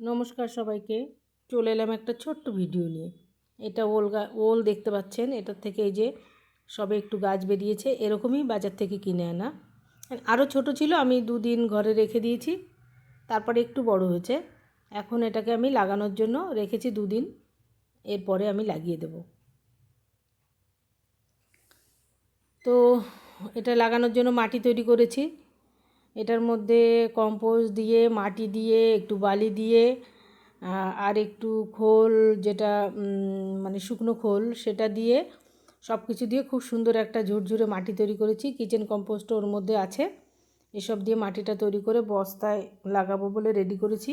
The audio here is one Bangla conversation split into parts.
নমস্কার সবাইকে। চলে এলাম একটা ছোট্ট ভিডিও নিয়ে। এটা ওল ওল দেখতে পাচ্ছেন? এটার থেকে এই যে সবে একটু গাছ বেরিয়েছে, এরকমই বাজার থেকে কিনে আনা। আরও ছোট ছিল, আমি দুদিন ঘরে রেখে দিয়েছি। তারপরে একটু বড় হয়েছে। এখন এটাকে আমি লাগানোর জন্য রেখেছি দুদিন। এরপরে আমি লাগিয়ে দেব। তো এটা লাগানোর জন্য মাটি তৈরি করেছি। এটার মধ্যে কম্পোস্ট দিয়ে, মাটি দিয়ে, একটু বালি দিয়ে আর একটু খোল যেটা মানে শুকনো খোল সেটা দিয়ে সব কিছু দিয়ে খুব সুন্দর একটা ঝুরঝুরে মাটি তৈরি করেছি। কিচেন কম্পোস্টও ওর মধ্যে আছে। এসব দিয়ে মাটিটা তৈরি করে বস্তায় লাগাবো বলে রেডি করেছি।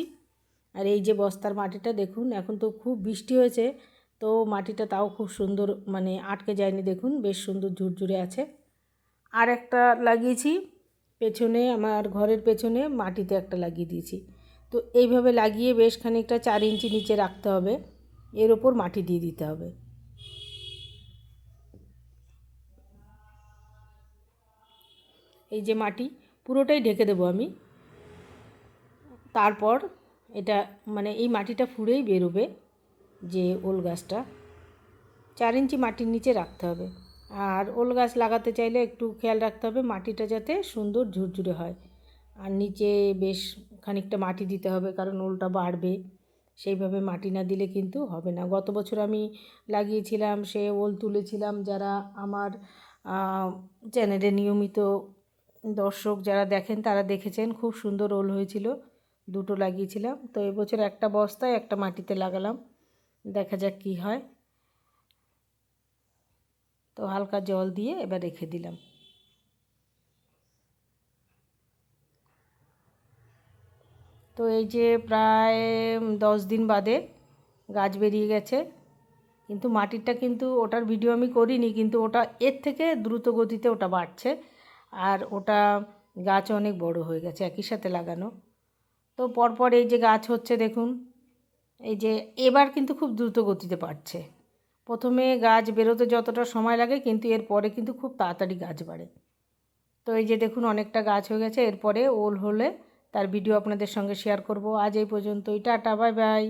আর এই যে বস্তার মাটিটা দেখুন, এখন তো খুব বৃষ্টি হয়েছে, তো মাটিটা তাও খুব সুন্দর মানে আটকে যায়নি দেখুন, বেশ সুন্দর ঝুরঝুরে আছে। আর একটা লাগিয়েছি পেছনে, আমার ঘরের পেছনে মাটিতে একটা লাগিয়ে দিয়েছি। তো এইভাবে লাগিয়ে বেশ খানিকটা চার ইঞ্চি নিচে রাখতে হবে। এর ওপর মাটি দিয়ে দিতে হবে। এই যে মাটি, পুরোটাই ঢেকে দেবো আমি। তারপর এটা মানে এই মাটিটা ফুঁড়েই বেরোবে যে ওল গাছটা। চার ইঞ্চি মাটির নিচে রাখতে হবে। আর ওল গাছ লাগাতে চাইলে একটু খেয়াল রাখতে হবে মাটিটা যাতে সুন্দর ঝুরঝুরে হয়। আর নিচে বেশ খানিকটা মাটি দিতে হবে কারণ ওলটা বাড়বে। সেইভাবে মাটি না দিলে কিন্তু হবে না। গত বছর আমি লাগিয়েছিলাম, সে ওল তুলেছিলাম। যারা আমার চ্যানেলে নিয়মিত দর্শক যারা দেখেন তারা দেখেছেন খুব সুন্দর ওল হয়েছিল। দুটো লাগিয়েছিলাম। তো এবছর একটা বস্তায় একটা মাটিতে লাগালাম। দেখা যাক কী হয়। তো হালকা জল দিয়ে এবার রেখে দিলাম। তো এই যে প্রায় দশ দিন বাদে গাছ বেরিয়ে গেছে। কিন্তু মাটিরটা কিন্তু ওটার ভিডিও আমি করিনি, কিন্তু ওটা এর থেকে দ্রুত গতিতে ওটা বাড়ছে। আর ওটা গাছ অনেক বড় হয়ে গেছে, একই সাথে লাগানো। তো পরপর এই যে গাছ হচ্ছে, দেখুন, এই যে এবার কিন্তু খুব দ্রুত গতিতে বাড়ছে। প্রথমে গাছ বেরোতে যতটা সময় লাগে কিন্তু এরপরে কিন্তু খুব তাড়াতাড়ি গাছ বাড়ে। তো এই যে দেখুন অনেকটা গাছ হয়ে গেছে, এরপরে ওল হলে তার ভিডিও আপনাদের সঙ্গে শেয়ার করব। আজ এই পর্যন্তই, টাটা বাই বাই